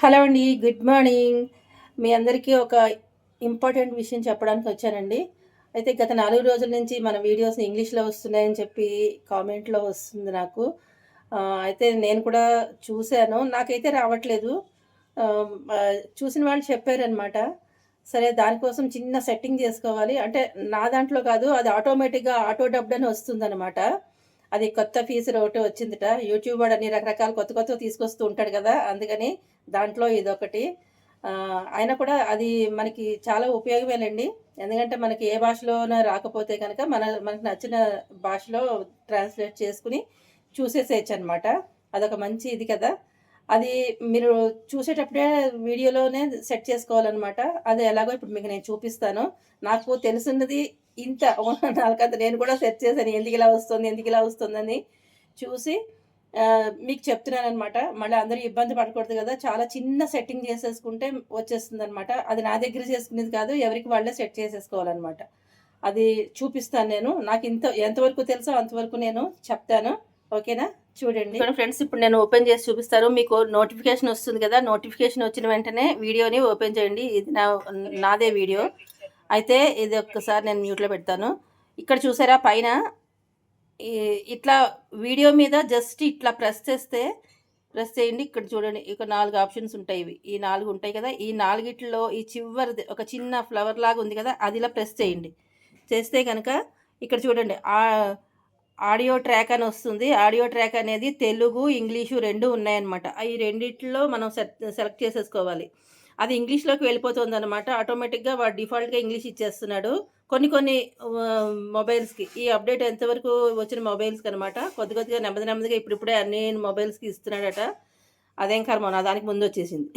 Hello అండి good morning. మీ అందరికీ ఒక ఇంపార్టెంట్ విషయం చెప్పడానికి వచ్చానండి. అయితే గత నాలుగు రోజుల నుంచి మన వీడియోస్ ఇంగ్లీష్లో వస్తున్నాయని చెప్పి కామెంట్లో వస్తుంది నాకు. అయితే నేను కూడా చూశాను. నాకైతే రావట్లేదు. చూసిన వాళ్ళు చెప్పారనమాట సరే దానికోసం చిన్న సెట్టింగ్ చేసుకోవాలి. అంటే నా దాంట్లో కాదు అది ఆటోమేటిక్గా ఆటో డబ్డ్ అని వస్తుందన్నమాట. అది కొత్త ఫీచర్ ఒకటి వచ్చిందిట. యూట్యూబ్ వాడు అన్ని రకరకాల కొత్త కొత్త తీసుకొస్తూ ఉంటాడు కదా. అందుకని దాంట్లో ఇదొకటి. అయినా కూడా అది మనకి చాలా ఉపయోగమేనండి ఎందుకంటే మనకి ఏ భాషలోన రాకపోతే కనుక మన మనకు నచ్చిన భాషలో ట్రాన్స్లేట్ చేసుకుని చూసేసేయచ్చు అనమాట అదొక మంచి ఇది కదా. అది మీరు చూసేటప్పుడే వీడియోలోనే సెట్ చేసుకోవాలన్నమాట. అది ఎలాగో ఇప్పుడు మీకు నేను చూపిస్తాను. నాకు తెలిసినది ఇంత నాలుగంత నేను కూడా సెట్ చేశాను. ఎందుకు ఇలా వస్తుంది ఎందుకు ఇలా వస్తుందని చూసి మీకు చెప్తున్నాను అనమాట మళ్ళీ అందరూ ఇబ్బంది పడకూడదు కదా. చాలా చిన్న సెట్టింగ్ చేసేసుకుంటే వచ్చేస్తుంది అనమాట అది నా దగ్గర చేసుకునేది కాదు ఎవరికి వాళ్ళే సెట్ చేసేసుకోవాలన్నమాట. అది చూపిస్తాను నేను. నాకు ఇంత ఎంతవరకు తెలుసో అంతవరకు నేను చెప్తాను. ఓకేనా? చూడండి. ఫ్రెండ్స్ ఇప్పుడు నేను ఓపెన్ చేసి చూపిస్తారు మీకు నోటిఫికేషన్ వస్తుంది కదా నోటిఫికేషన్ వచ్చిన వెంటనే వీడియోని ఓపెన్ చేయండి. ఇది నా నాదే వీడియో. అయితే ఇది ఒక్కసారి నేను మ్యూట్లో పెడతాను. ఇక్కడ చూసారా పైన ఈ- ఇట్లా వీడియో మీద జస్ట్ ఇట్లా ప్రెస్ చేస్తే ప్రెస్ చేయండి. ఇక్కడ చూడండి ఇక నాలుగు ఆప్షన్స్ ఉంటాయి ఇవి. ఈ నాలుగు ఉంటాయి కదా ఈ నాలుగిట్లో ఈ చివరిది ఒక చిన్న ఫ్లవర్ లాగా ఉంది కదా అది ఇలా ప్రెస్ చేయండి. చేస్తే కనుక ఇక్కడ చూడండి ఆడియో ట్రాక్ అని వస్తుంది. ఆడియో ట్రాక్ అనేది తెలుగు ఇంగ్లీషు రెండు ఉన్నాయన్నమాట. ఈ రెండిట్లో మనం సెలెక్ట్ చేసేసుకోవాలి. అది ఇంగ్లీష్లోకి వెళ్ళిపోతుంది అనమాట ఆటోమేటిక్గా వాడు డిఫాల్ట్గా ఇంగ్లీష్ ఇచ్చేస్తున్నాడు. కొన్ని కొన్ని మొబైల్స్కి. ఈ అప్డేట్ ఎంతవరకు వచ్చిన మొబైల్స్కి అనమాట కొద్ది కొద్దిగా నెమ్మది నెమ్మదిగా ఇప్పుడిప్పుడే అన్ని మొబైల్స్కి ఇస్తున్నాడట. అదేం కర్మ? నా దానికి ముందు వచ్చేసింది.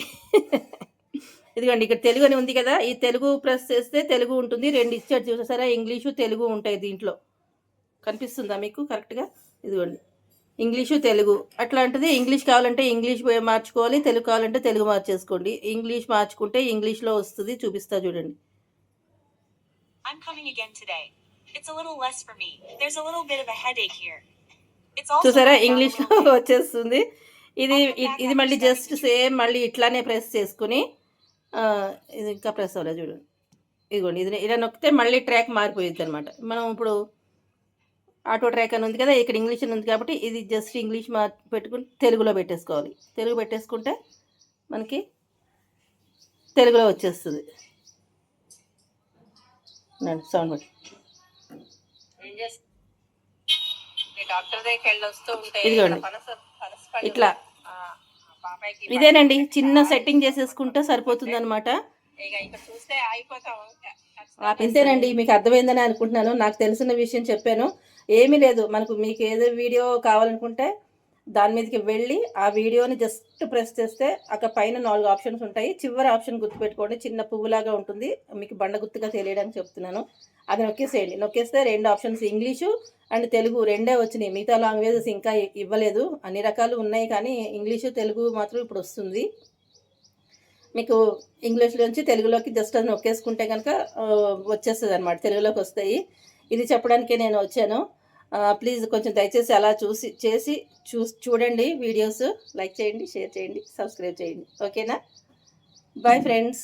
ఇదిగోండి ఇక్కడ తెలుగు అని ఉంది కదా. ఈ తెలుగు ప్రెస్ చేస్తే తెలుగు ఉంటుంది. రెండు ఇచ్చాడు చూసారా? ఇంగ్లీషు తెలుగు ఉంటాయి దీంట్లో. కనిపిస్తుందా మీకు? కరెక్ట్గా? ఇదిగోండి. ఇంగ్లీషు తెలుగు. అట్లాంటిది ఇంగ్లీష్ కావాలంటే ఇంగ్లీష్ మార్చుకోవాలి తెలుగు కావాలంటే తెలుగు మార్చేసుకోండి. ఇంగ్లీష్ మార్చుకుంటే ఇంగ్లీష్లో వస్తుంది చూపిస్తా చూడండి. I'm coming again today. It's a little less for me. There's a little bit of a headache here. It's also చూసారా? ఇంగ్లీష్లో. వచ్చేస్తుంది. ఇది ఇది మళ్ళీ జస్ట్ సేమ్ మళ్ళీ ఇట్లానే ప్రెస్ చేసుకుని ఇది ఇంకా ప్రెస్ అవ్వలేదు చూడండి. ఇదిగోండి ఇది ఇలా నొక్కితే మళ్ళీ ట్రాక్ మారిపోయింది అనమాట మనం ఇప్పుడు ఆటో ట్రాక్ అని ఉంది కదా ఇక్కడ ఇంగ్లీష్ అని ఉంది కాబట్టి ఇది జస్ట్ ఇంగ్లీష్ మా పెట్టుకుని తెలుగులో పెట్టేసుకోవాలి. తెలుగు పెట్టేసుకుంటే మనకి తెలుగులో వచ్చేస్తుంది. సౌండ్ బట్టి ఇదిగోండి. ఇట్లా. ఇదేనండి చిన్న సెట్టింగ్ చేసేసుకుంటే సరిపోతుంది అనమాట. ఇంతేనండి మీకు అర్థమైందని అనుకుంటున్నాను. నాకు తెలిసిన విషయం చెప్పాను. ఏమీ లేదు. మనకు మీకు ఏదో వీడియో కావాలనుకుంటే దాని మీదకి వెళ్ళి ఆ వీడియోని జస్ట్ ప్రెస్ చేస్తే అక్కడ పైన నాలుగు ఆప్షన్స్ ఉంటాయి. చివరి ఆప్షన్ గుర్తుపెట్టుకోండి. చిన్న పువ్వులాగా ఉంటుంది. మీకు బండ గుర్తుగా తెలియడానికి చెప్తున్నాను. అది నొక్కేసేయండి. నొక్కేస్తే రెండు ఆప్షన్స్ ఇంగ్లీషు అండ్ తెలుగు రెండే వచ్చినాయి. మిగతా లాంగ్వేజెస్ ఇంకా ఇవ్వలేదు. అన్ని రకాలు ఉన్నాయి కానీ ఇంగ్లీషు తెలుగు మాత్రం ఇప్పుడు వస్తుంది. మీకు ఇంగ్లీష్లోంచి తెలుగులోకి జస్ట్ అది నొక్కేసుకుంటే కనుక వచ్చేస్తుంది అనమాట తెలుగులోకి వస్తాయి. ఇది చెప్పడానికే నేను వచ్చాను. ప్లీజ్ కొంచెం దయచేసి అలా చూసి చేసి చూ చూడండి వీడియోస్. లైక్ చేయండి షేర్ చేయండి సబ్స్క్రైబ్ చేయండి. ఓకేనా? Bye friends.